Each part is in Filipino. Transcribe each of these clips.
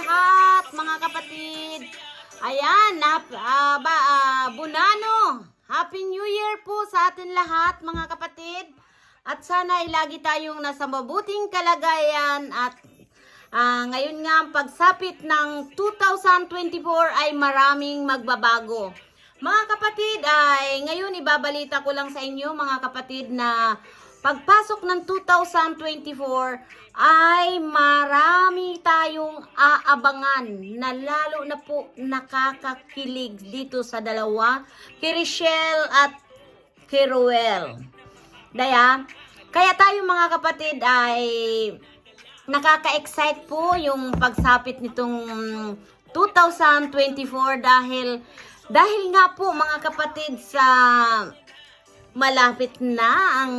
lahat, mga kapatid. Ayan, nap, ah, ba, ah, Bunano. Happy New Year po sa atin lahat, mga kapatid. At sana ay lagi tayong nasa mabuting kalagayan at ah, ngayon nga ang pagsapit ng 2024 ay maraming magbabago. Mga kapatid, ay ngayon ibabalita ko lang sa inyo mga kapatid na pagpasok ng 2024 ay marami tayong aabangan na lalo na po nakakakilig dito sa dalawa, kay Richelle at kay. Daya, kaya tayo mga kapatid ay nakaka-excite po yung pagsapit nitong 2024 dahil dahil nga po mga kapatid sa malapit na ang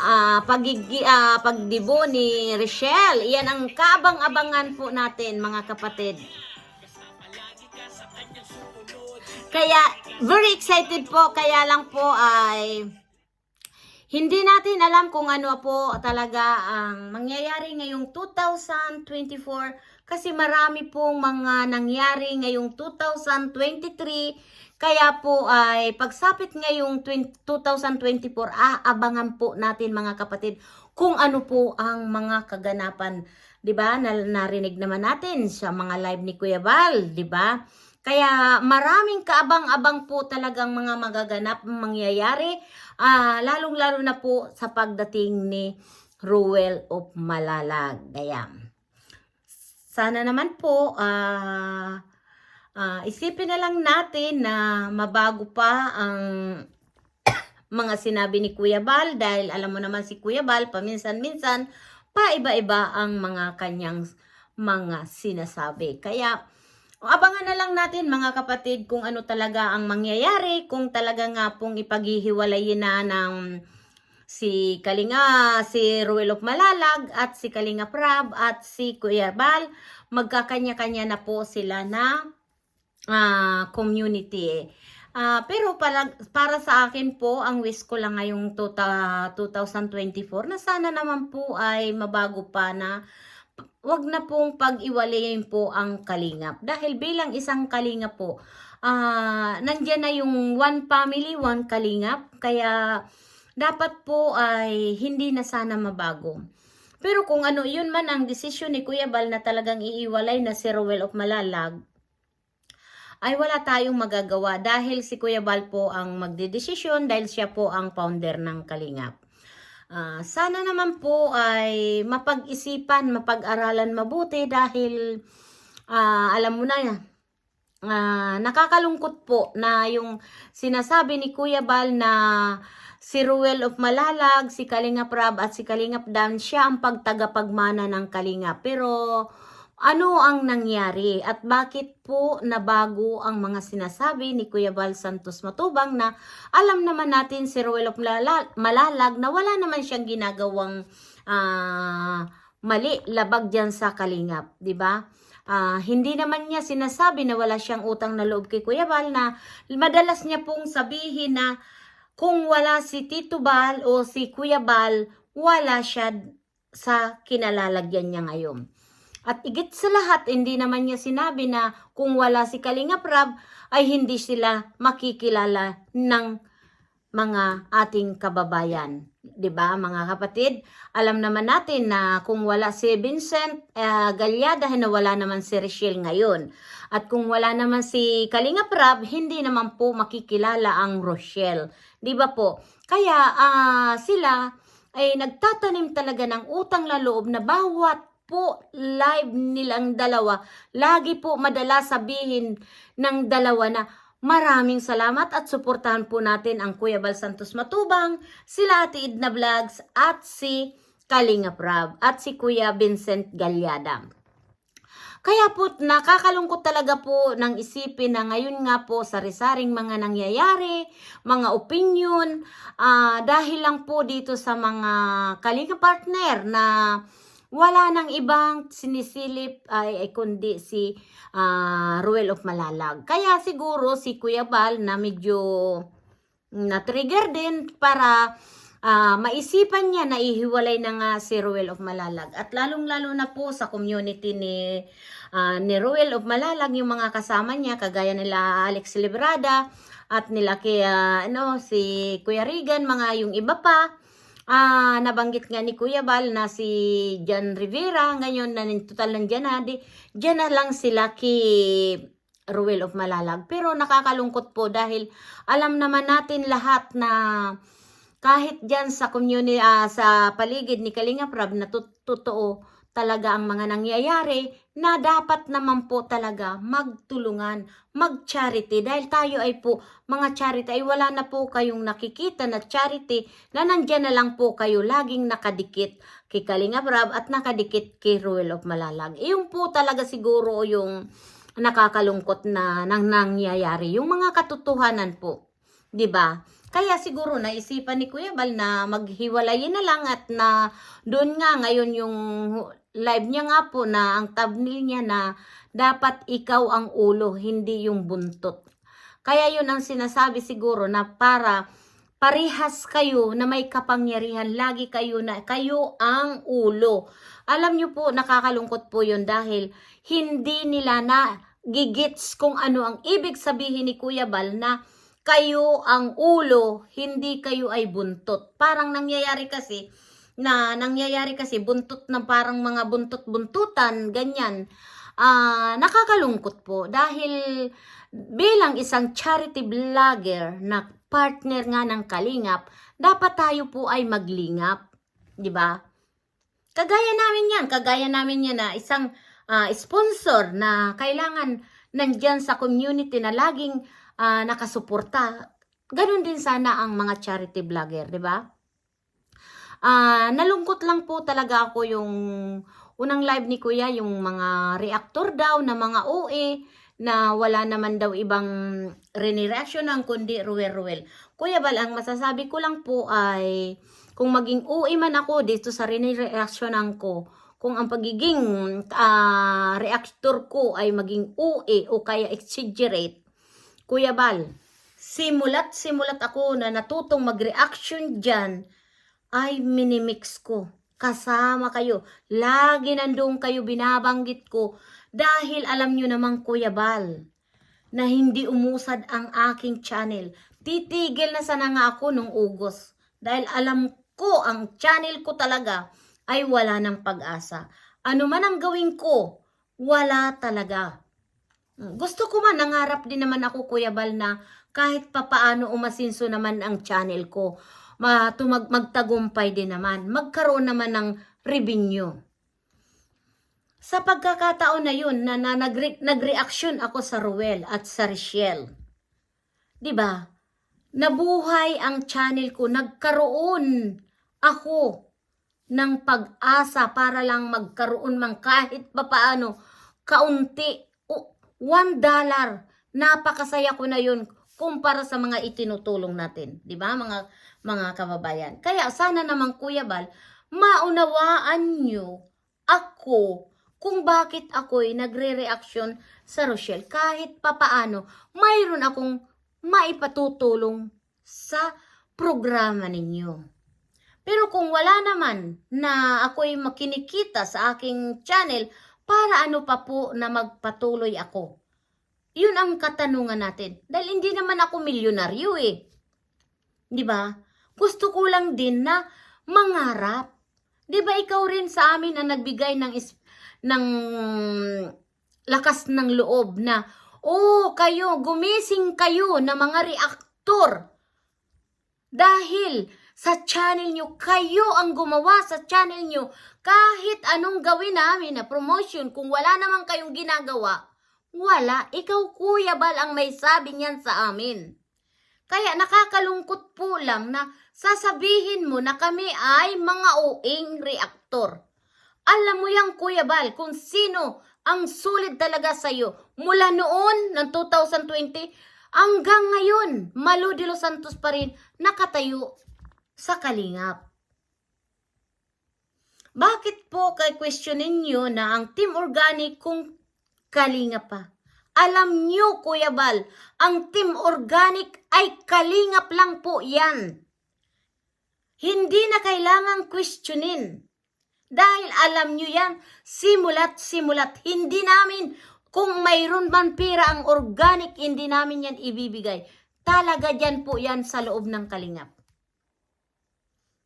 ah, pagigi, ah, pagdibo ni Rochelle. Iyan ang kabang-abangan po natin mga kapatid. Kaya very excited po kaya lang po ay hindi natin alam kung ano po talaga ang mangyayari ngayong 2024 kasi marami pong mga nangyari ngayong 2023 kaya po ay pagsapit ngayong 20 2024 aabangan po natin mga kapatid kung ano po ang mga kaganapan 'di ba na, narinig naman natin sa mga live ni Kuya Val 'di ba kaya maraming kaabang-abang po talagang mga magaganap mangyayari, ah, lalong-lalo na po sa pagdating ni Ruel of Malalag. Kaya, sana naman po, ah, ah, isipin na lang natin na mabago pa ang mga sinabi ni Kuya Bal dahil alam mo naman si Kuya Bal paminsan-minsan paiba-iba ang mga kanyang mga sinasabi. Kaya abangan na lang natin mga kapatid kung ano talaga ang mangyayari, kung talaga nga pong ipaghihiwalayin na ng si Kalinga, si Ruel of Malalag at si Kalinga Prab at si Kuya Bal, magkakanya-kanya na po sila na ah, community. Ah, pero para, para sa akin po, ang wish ko lang ngayong tota- 2024 na sana naman po ay mabago pa na wag na pong pag-iwalayin po ang kalingap. Dahil bilang isang kalingap po, ah nandyan na yung one family, one kalingap. Kaya dapat po ay hindi na sana mabago. Pero kung ano yun man ang desisyon ni Kuya Bal na talagang iiwalay na si Rowell of Malalag, ay wala tayong magagawa dahil si Kuya Bal po ang magdedesisyon dahil siya po ang founder ng Kalingap. Ah, sana naman po ay mapag-isipan, mapag-aralan mabuti dahil ah, alam mo na ah, nakakalungkot po na yung sinasabi ni Kuya Bal na si Ruel of Malalag, si Kalingap Rab at si Kalingap Dan siya ang pagtagapagmana ng Kalingap. Pero ano ang nangyari at bakit po nabago ang mga sinasabi ni Kuya Bal Santos Matubang na alam naman natin si Ruel of Malala- Malalag na wala naman siyang ginagawang ah, mali, labag dyan sa Kalingap, di ba? Ah, hindi naman niya sinasabi na wala siyang utang na loob kay Kuya Bal na madalas niya pong sabihin na kung wala si Tito Bal o si Kuya Bal, wala siya sa kinalalagyan niya ngayon. At igit sa lahat, hindi naman niya sinabi na kung wala si Kalinga Prab, ay hindi sila makikilala ng mga ating kababayan. 'Di ba mga kapatid? Alam naman natin na kung wala si Vincent uh, Galyada, na wala naman si Richelle ngayon. At kung wala naman si Kalinga Prab, hindi naman po makikilala ang Rochelle. 'Di ba po? Kaya ah, sila ay nagtatanim talaga ng utang na loob na bawat po live nilang dalawa, lagi po madalas sabihin ng dalawa na maraming salamat at suportahan po natin ang Kuya Bal Santos Matubang, sila Ate Idna Vlogs at si Kalinga Prab at si Kuya Vincent Galyada. Kaya po nakakalungkot talaga po ng isipin na ngayon nga po sari-saring mga nangyayari, mga opinion, ah, dahil lang po dito sa mga kalinga partner na wala nang ibang sinisilip ay, ay kundi si ah, Ruel of Malalag. Kaya siguro si Kuya Bal na medyo na-trigger din para ah, maisipan niya na ihiwalay na nga si Ruel of Malalag. At lalong-lalo na po sa community ni, ah, ni Ruel of Malalag, yung mga kasama niya, kagaya nila Alex Librada, at nila kaya, ano, si Kuya Regan, mga yung iba pa. Ah, nabanggit nga ni Kuya Bal na si Jan Rivera, ngayon na total nandiyan na, di, dyan na lang sila kay Ruel of Malalag. Pero nakakalungkot po dahil alam naman natin lahat na kahit dyan sa community, ah, sa paligid ni Kalinga Prab na totoo talaga ang mga nangyayari na dapat naman po talaga magtulungan, mag-charity dahil tayo ay po mga charity ay wala na po kayong nakikita na charity na nandyan na lang po kayo laging nakadikit kay Kalinga Prab at nakadikit kay Ruel of Malalag. Iyon po talaga siguro yung nakakalungkot na nang nangyayari. Yung mga katotohanan po. 'Di ba? Kaya siguro naisipan ni Kuya Bal na maghiwalayin na lang at na doon nga ngayon yung live niya nga po na ang thumbnail niya na dapat ikaw ang ulo, hindi yung buntot. Kaya yun ang sinasabi siguro na para parehas kayo na may kapangyarihan, lagi kayo na kayo ang ulo. Alam niyo po, nakakalungkot po yun dahil hindi nila na gigits kung ano ang ibig sabihin ni Kuya Bal na kayo ang ulo, hindi kayo ay buntot. Parang nangyayari kasi na nangyayari kasi buntot na parang mga buntot-buntutan, ganyan. Ah, nakakalungkot po dahil bilang isang charity vlogger na partner nga ng Kalingap, dapat tayo po ay maglingap, 'di ba? Kagaya namin 'yan, kagaya namin 'yan na isang ah, sponsor na kailangan nandyan sa community na laging ah, nakasuporta. Ganon din sana ang mga charity vlogger, 'di ba? Ah, nalungkot lang po talaga ako yung unang live ni Kuya, yung mga reactor daw na mga OA na wala naman daw ibang rinireaksyonan kundi ruwel-ruwel. Kuya Bal, ang masasabi ko lang po ay kung maging OA man ako dito sa rinireaksyonan ko, kung ang pagiging ah, reactor ko ay maging OA o kaya exaggerate, Kuya Bal, simulat simulat ako na natutong mag-reaction dyan, ay minimix ko. Kasama kayo. Lagi nandun kayo binabanggit ko dahil alam nyo naman Kuya Bal na hindi umusad ang aking channel. Titigil na sana nga ako nung Ugos dahil alam ko ang channel ko talaga ay wala ng pag-asa. Ano man ang gawin ko, wala talaga. Gusto ko man, nangarap din naman ako Kuya Bal na kahit papaano umasinso naman ang channel ko matumag magtagumpay din naman, magkaroon naman ng revenue. Sa pagkakataon na yun, na, na nagre, nagreaksyon ako sa Ruel at sa Richelle. 'Di ba? Nabuhay ang channel ko, nagkaroon ako ng pag-asa para lang magkaroon man kahit papaano, kaunti, one dollar, napakasaya ko na yun kumpara sa mga itinutulong natin, 'di ba? Mga mga kababayan. Kaya sana naman Kuya Bal, maunawaan nyo ako kung bakit ako'y nagre-reaksyon sa Rochelle. Kahit papaano, mayroon akong maipatutulong sa programa ninyo. Pero kung wala naman na ako'y makinikita sa aking channel, para ano pa po na magpatuloy ako? Yun ang katanungan natin. Dahil hindi naman ako milyonaryo eh. Di ba? Gusto ko lang din na mangarap. 'Di ba ikaw rin sa amin ang nagbigay ng ng lakas ng loob na oh, kayo gumising kayo na mga reaktor. Dahil sa channel nyo, kayo ang gumawa sa channel nyo. Kahit anong gawin namin na promotion, kung wala naman kayong ginagawa, wala. Ikaw, Kuya Bal, ang may sabi niyan sa amin. Kaya nakakalungkot po lang na sasabihin mo na kami ay mga uing reaktor. Alam mo yan, Kuya Bal, kung sino ang sulit talaga sa'yo. Mula noon, ng 2020, hanggang ngayon, Malu de los Santos pa rin nakatayo sa kalingap. Bakit po kay questionin nyo na ang team organic kung kalingap pa? Alam nyo, Kuya Bal, ang team organic ay kalingap lang po yan. Hindi na kailangang questionin. Dahil alam nyo yan, simulat simulat. Hindi namin, kung mayroon man pera ang organic, hindi namin yan ibibigay. Talaga dyan po yan sa loob ng kalingap.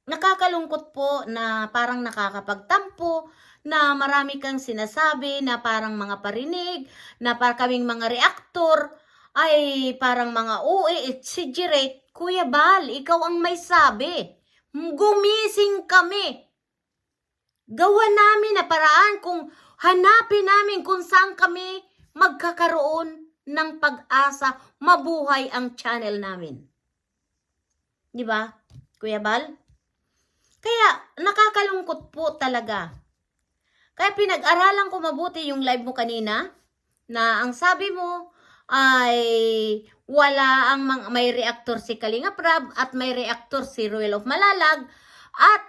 Nakakalungkot po na parang nakakapagtampo, na marami kang sinasabi, na parang mga parinig, na parang kaming mga reaktor, ay parang mga uwi, exaggerate. Kuya Bal, ikaw ang may sabi. Gumising kami. Gawa namin na paraan kung hanapin namin kung saan kami magkakaroon ng pag-asa, mabuhay ang channel namin. Di ba, Kuya Bal? Kaya nakakalungkot po talaga. Kaya pinag-aralan ko mabuti yung live mo kanina na ang sabi mo ay wala ang may reactor si Kalinga Prab at may reactor si Ruel of Malalag at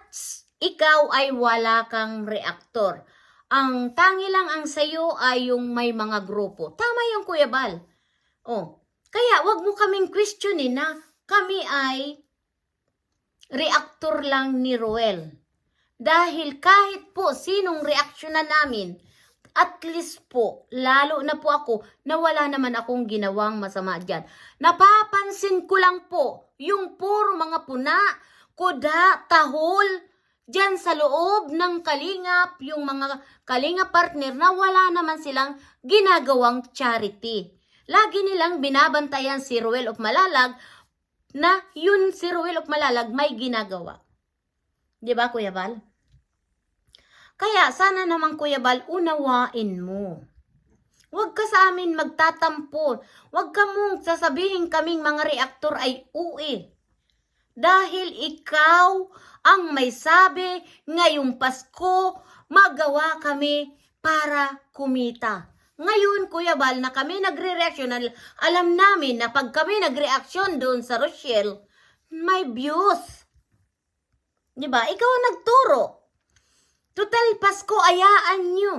ikaw ay wala kang reactor. Ang tangi lang ang sayo ay yung may mga grupo. Tama yung Kuya Bal. Oh, kaya wag mo kaming questionin na kami ay reactor lang ni Ruel. Dahil kahit po sinong reaksyonan namin, at least po, lalo na po ako, na wala naman akong ginawang masama dyan. Napapansin ko lang po, yung puro mga puna, kuda, tahol, dyan sa loob ng kalingap, yung mga kalinga partner na wala naman silang ginagawang charity. Lagi nilang binabantayan si Ruel of Malalag na yun si Ruel of Malalag may ginagawa. Di ba, Kuya Bal? Kaya sana naman Kuya Bal, unawain mo. Huwag ka sa amin magtatampo. Huwag ka mong sasabihin kaming mga reaktor ay uwi. Dahil ikaw ang may sabi ngayong Pasko, magawa kami para kumita. Ngayon, Kuya Bal, na kami nagre-reaction, al- alam namin na pag kami nagreaksyon doon sa Rochelle, may views. Ba? Ikaw ang nagturo. Total Pasko, ayaan nyo.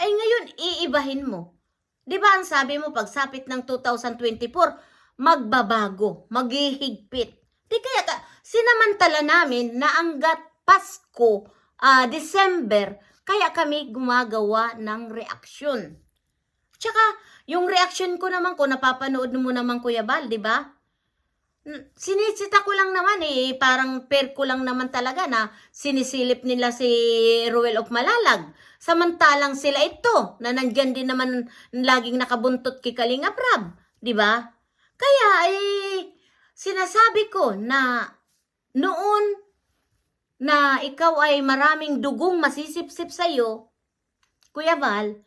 Ay ngayon, iibahin mo. Ba ang sabi mo, pagsapit ng 2024, magbabago, maghihigpit. Di kaya ka, sinamantala namin na hanggat Pasko, ah, December, kaya kami gumagawa ng reaksyon. Tsaka, yung reaction ko naman ko, napapanood mo naman Kuya Bal, di ba? N- Sinisita ko lang naman eh, parang per ko lang naman talaga na sinisilip nila si Ruel of Malalag. Samantalang sila ito, na nandyan din naman laging nakabuntot kay Kalinga Prab. Di ba? Kaya eh, sinasabi ko na noon na ikaw ay maraming dugong masisipsip sa'yo, Kuya Val,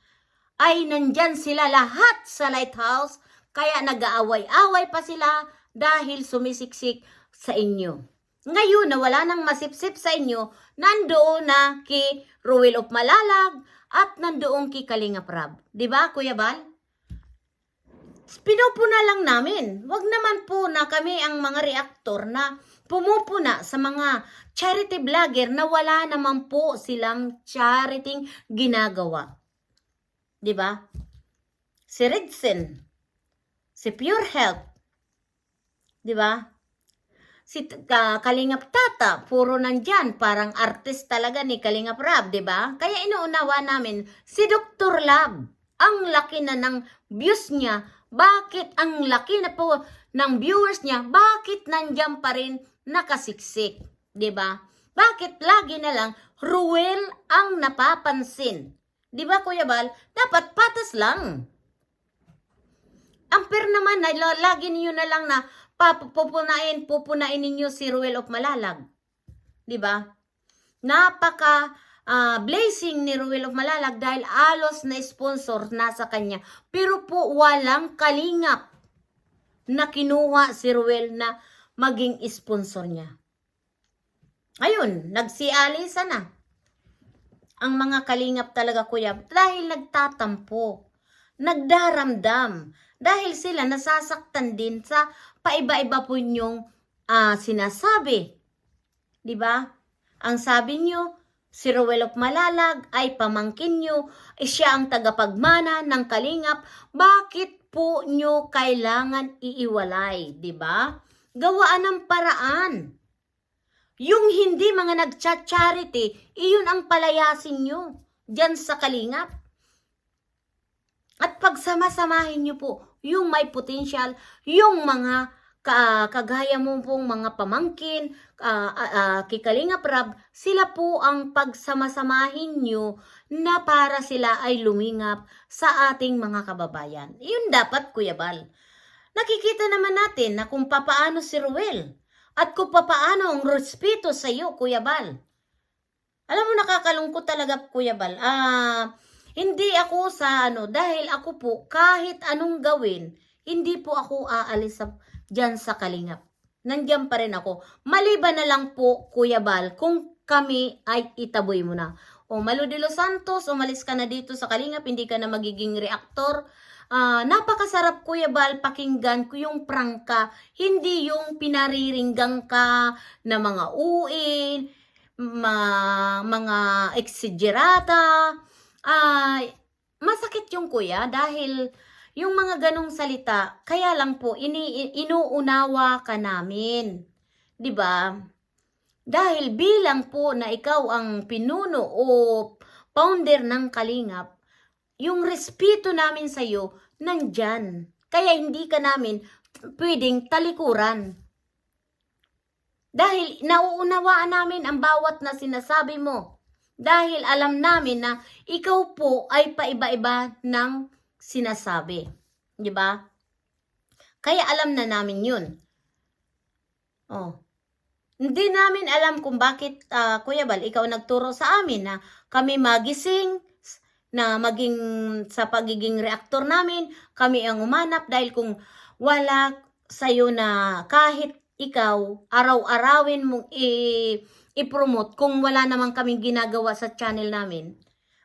ay nandyan sila lahat sa lighthouse, kaya nag-aaway-away pa sila dahil sumisiksik sa inyo. Ngayon na wala nang masipsip sa inyo, nandoon na kay Ruel of Malalag at nandoon kay Kalinga Prab. Ba, Kuya Bal? Pinupuna lang namin. Wag naman po na kami ang mga reaktor na pumupuna sa mga charity vlogger na wala naman po silang charity ginagawa. 'Di ba? Si Redsen, si Pure Health, 'di ba? Si ka, Kalingap Tata, puro nandyan, parang artist talaga ni Kalingap Rab, 'di ba? Kaya inuunawa namin si Dr. Lab. Ang laki na ng views niya, bakit ang laki na po ng viewers niya, bakit nandyan pa rin nakasiksik, 'di ba? Bakit lagi na lang Ruel ang napapansin? 'Di ba Kuya Bal? Dapat patas lang. Ang per naman na la- lagi niyo na lang na papupunain, pupunain ninyo si Ruel of Malalag. 'Di ba? Napaka ah, blessing ni Ruel of Malalag dahil alos na sponsor nasa kanya. Pero po walang kalingap na kinuha si Ruel na maging sponsor niya. Ayun, nagsialisa na. Ang mga kalingap talaga kuya dahil nagtatampo, nagdaramdam, dahil sila nasasaktan din sa paiba-iba po nyong ah, sinasabi. 'Di ba? Ang sabi nyo, si Rowel of Malalag ay pamangkin nyo, eh, siya ang tagapagmana ng kalingap. Bakit po nyo kailangan iiwalay, 'di ba? Gawaan ng paraan. Yung hindi mga nagcha-charity, iyon ang palayasin nyo dyan sa kalingap. At pagsama-samahin nyo po yung may potential, yung mga ka, kagaya mo pong mga pamangkin, uh, uh, kikalinga prab, sila po ang pagsama-samahin nyo na para sila ay lumingap sa ating mga kababayan. Yun dapat, Kuya Bal. Nakikita naman natin na kung papaano si Ruel at kung papaano ang respeto sa iyo, Kuya Bal. Alam mo, nakakalungkot talaga, Kuya Bal. Ah, hindi ako sa ano, dahil ako po, kahit anong gawin, hindi po ako aalis sa, dyan sa kalingap. Nandiyan pa rin ako. Maliban na lang po, Kuya Bal, kung kami ay itaboy mo na. O Malo Santos, umalis ka na dito sa kalingap, hindi ka na magiging reaktor. Ah, napakasarap Kuya Bal pakinggan ko yung prangka, hindi yung pinariringgang ka na mga uin, ma, mga eksigerata. Ay, masakit yung kuya dahil yung mga ganong salita, kaya lang po ini inuunawa ka namin. 'Di ba? Dahil bilang po na ikaw ang pinuno o founder ng Kalingap, yung respeto namin sa iyo nandyan. Kaya hindi ka namin pwedeng talikuran. Dahil nauunawaan namin ang bawat na sinasabi mo. Dahil alam namin na ikaw po ay paiba-iba ng sinasabi. Di ba? Kaya alam na namin yun. Oh. Hindi namin alam kung bakit, ah, Kuya Bal, ikaw nagturo sa amin na kami magising, na maging sa pagiging reaktor namin, kami ang umanap dahil kung wala sa'yo na kahit ikaw, araw-arawin mong i- i-promote kung wala naman kaming ginagawa sa channel namin,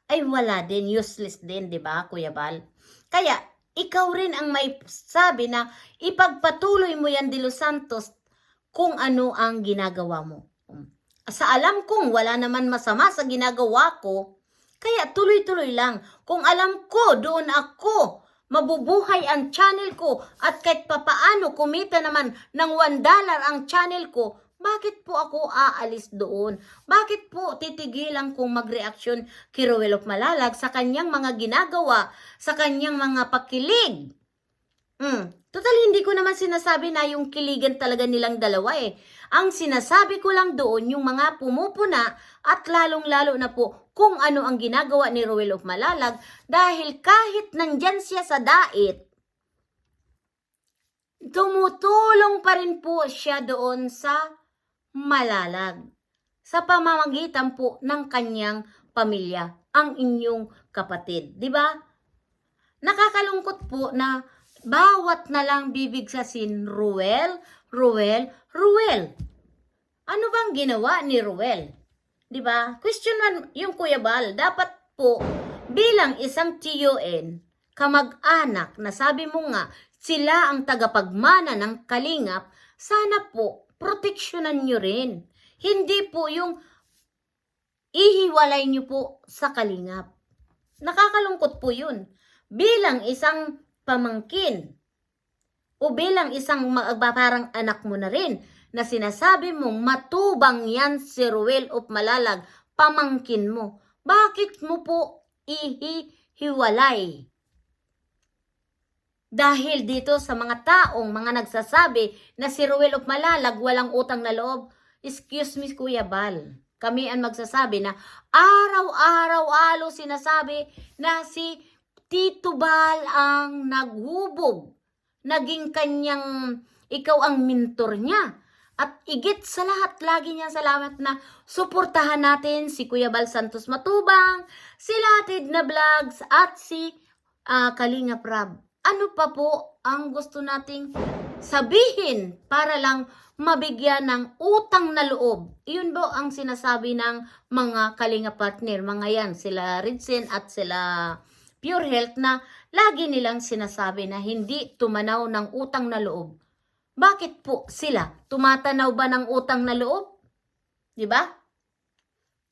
ay wala din, useless din, di ba, Kuya Bal? Kaya, ikaw rin ang may sabi na ipagpatuloy mo yan, De Los Santos, kung ano ang ginagawa mo. Sa alam kong wala naman masama sa ginagawa ko, kaya tuloy-tuloy lang. Kung alam ko, doon ako, mabubuhay ang channel ko at kahit papaano kumita naman ng 1 dollar ang channel ko, bakit po ako aalis doon? Bakit po titigilan kong magreaksyon kay Ruel of Malalag sa kanyang mga ginagawa, sa kanyang mga pakilig? Hmm. Total, hindi ko naman sinasabi na yung kiligan talaga nilang dalawa eh. Ang sinasabi ko lang doon yung mga pumupuna at lalong-lalo na po kung ano ang ginagawa ni Ruel of Malalag dahil kahit nandyan siya sa dait, tumutulong pa rin po siya doon sa Malalag sa pamamagitan po ng kanyang pamilya, ang inyong kapatid. Di ba? Nakakalungkot po na bawat na lang bibig sa sin Ruel, Ruel, Ruel. Ano bang ginawa ni Ruel? 'Di ba? Question man yung Kuya Bal, dapat po bilang isang TUN, kamag-anak na sabi mo nga sila ang tagapagmana ng kalingap, sana po proteksyonan nyo rin. Hindi po yung ihiwalay nyo po sa kalingap. Nakakalungkot po yun. Bilang isang pamangkin o bilang isang parang anak mo na rin na sinasabi mong matubang yan si Ruel of Malalag, pamangkin mo. Bakit mo po ihihiwalay? Dahil dito sa mga taong mga nagsasabi na si Ruel of Malalag walang utang na loob, excuse me Kuya Bal, kami ang magsasabi na araw-araw-alo sinasabi na si Tito Bal ang naghubog. Naging kanyang, ikaw ang mentor niya. At igit sa lahat, lagi niya salamat na suportahan natin si Kuya Bal Santos Matubang, si Latid na Vlogs, at si ah, Kalinga Prab. Ano pa po ang gusto nating sabihin para lang mabigyan ng utang na loob. Iyon ba ang sinasabi ng mga kalinga partner, mga yan, sila Ridsen at sila Pure Health na lagi nilang sinasabi na hindi tumanaw ng utang na loob. Bakit po sila tumatanaw ba ng utang na loob? 'Di ba?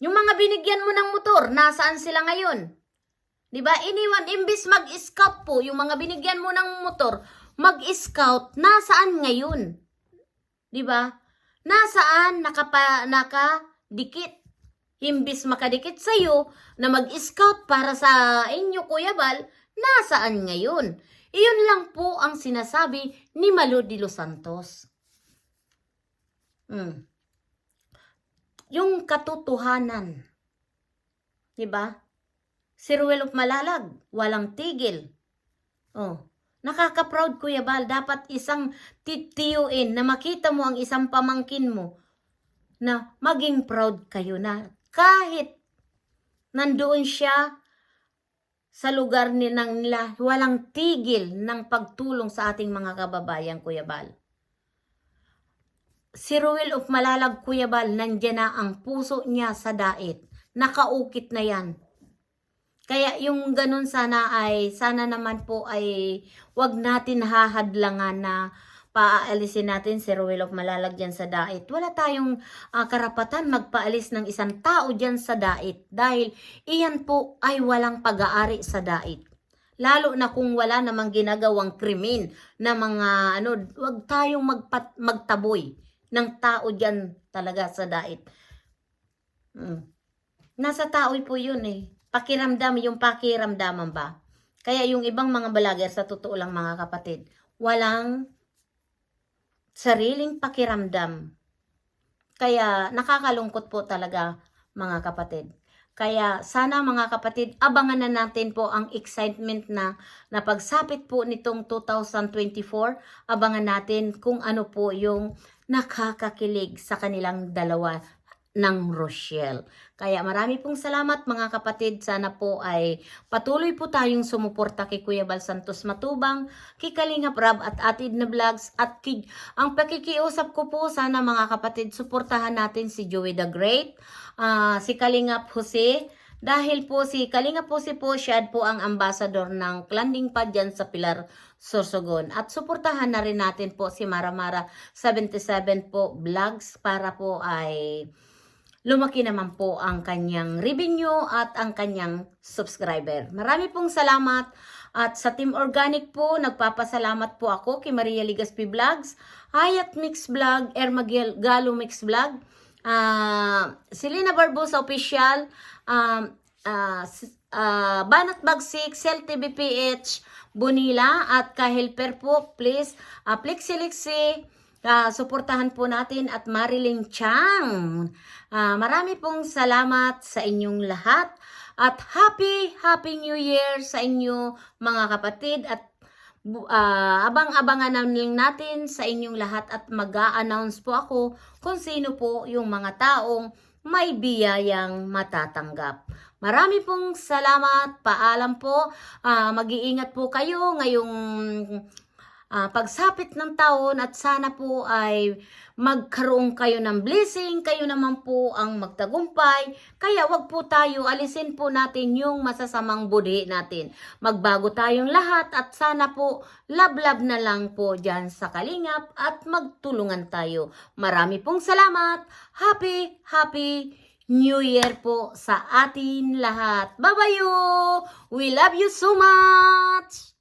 Yung mga binigyan mo ng motor, nasaan sila ngayon? 'Di ba? Iniwan imbis mag-scout po yung mga binigyan mo ng motor, mag-scout nasaan ngayon? 'Di ba? nasaan nakapa, nakadikit. Himbis makadikit sa'yo na mag-scout para sa inyo, Kuya Bal, nasaan ngayon? Iyon lang po ang sinasabi ni Malo de los Santos. Hmm. Yung katotohanan. 'Di ba? Si Ruel of Malalag, walang tigil. Oh, nakaka-proud Kuya Bal, dapat isang titiyuin na makita mo ang isang pamangkin mo na maging proud kayo na kahit nandoon siya sa lugar ni nila, walang tigil ng pagtulong sa ating mga kababayan, Kuya Bal. Si Ruel of Malalag, Kuya Bal, nandyan na ang puso niya sa dait. Nakaukit na yan. Kaya yung ganun sana ay, sana naman po ay wag natin hahadlangan na paaalisin natin si Ruel of Malalag dyan sa dait. Wala tayong ah, karapatan magpaalis ng isang tao dyan sa dait dahil iyan po ay walang pag-aari sa dait. Lalo na kung wala namang ginagawang krimen na mga ano, wag tayong magpat, magtaboy ng tao dyan talaga sa dait. Mm. Nasa tao po yun eh. Pakiramdam, yung pakiramdaman ba? Kaya yung ibang mga balager, sa totoo lang mga kapatid, walang sariling pakiramdam. Kaya nakakalungkot po talaga mga kapatid. Kaya sana mga kapatid, abangan na natin po ang excitement na na pagsapit po nitong 2024. Abangan natin kung ano po yung nakakakilig sa kanilang dalawa ng Rochelle. Kaya marami pong salamat mga kapatid. Sana po ay patuloy po tayong sumuporta kay Kuya Bal Santos Matubang, kay Kalinga Prab at Atid na Vlogs at kay, ang pakikiusap ko po sana mga kapatid, suportahan natin si Joey the Great, ah, si Kalingap Jose, dahil po si Kalingap Jose po siya po ang ambassador ng Clanding pa dyan sa Pilar Sorsogon. At suportahan na rin natin po si Maramara 77 po vlogs para po ay lumaki naman po ang kanyang revenue at ang kanyang subscriber. Marami pong salamat at sa Team Organic po, nagpapasalamat po ako kay Maria Ligaspi Vlogs, Hayat Mix Vlog, Erma Galo Mix Vlog, ah Selena Barbosa Official, um, s- ah, Banat Bagsik, Cell TV PH, Bonila at Kahelper po, please, uh, Plexilixi, Ah, suportahan po natin at Marilyn Chang. Ah, marami pong salamat sa inyong lahat at happy happy new year sa inyo mga kapatid at ah, abang-abangan namin natin sa inyong lahat at mag-a-announce po ako kung sino po yung mga taong may biyayang matatanggap. Marami pong salamat. Paalam po. Ah, mag-iingat po kayo ngayong ah, pagsapit ng taon at sana po ay magkaroon kayo ng blessing, kayo naman po ang magtagumpay. Kaya wag po tayo, alisin po natin yung masasamang budhi natin. Magbago tayong lahat at sana po lablab na lang po dyan sa kalingap at magtulungan tayo. Marami pong salamat. Happy, happy New Year po sa atin lahat. Bye-bye! We love you so much!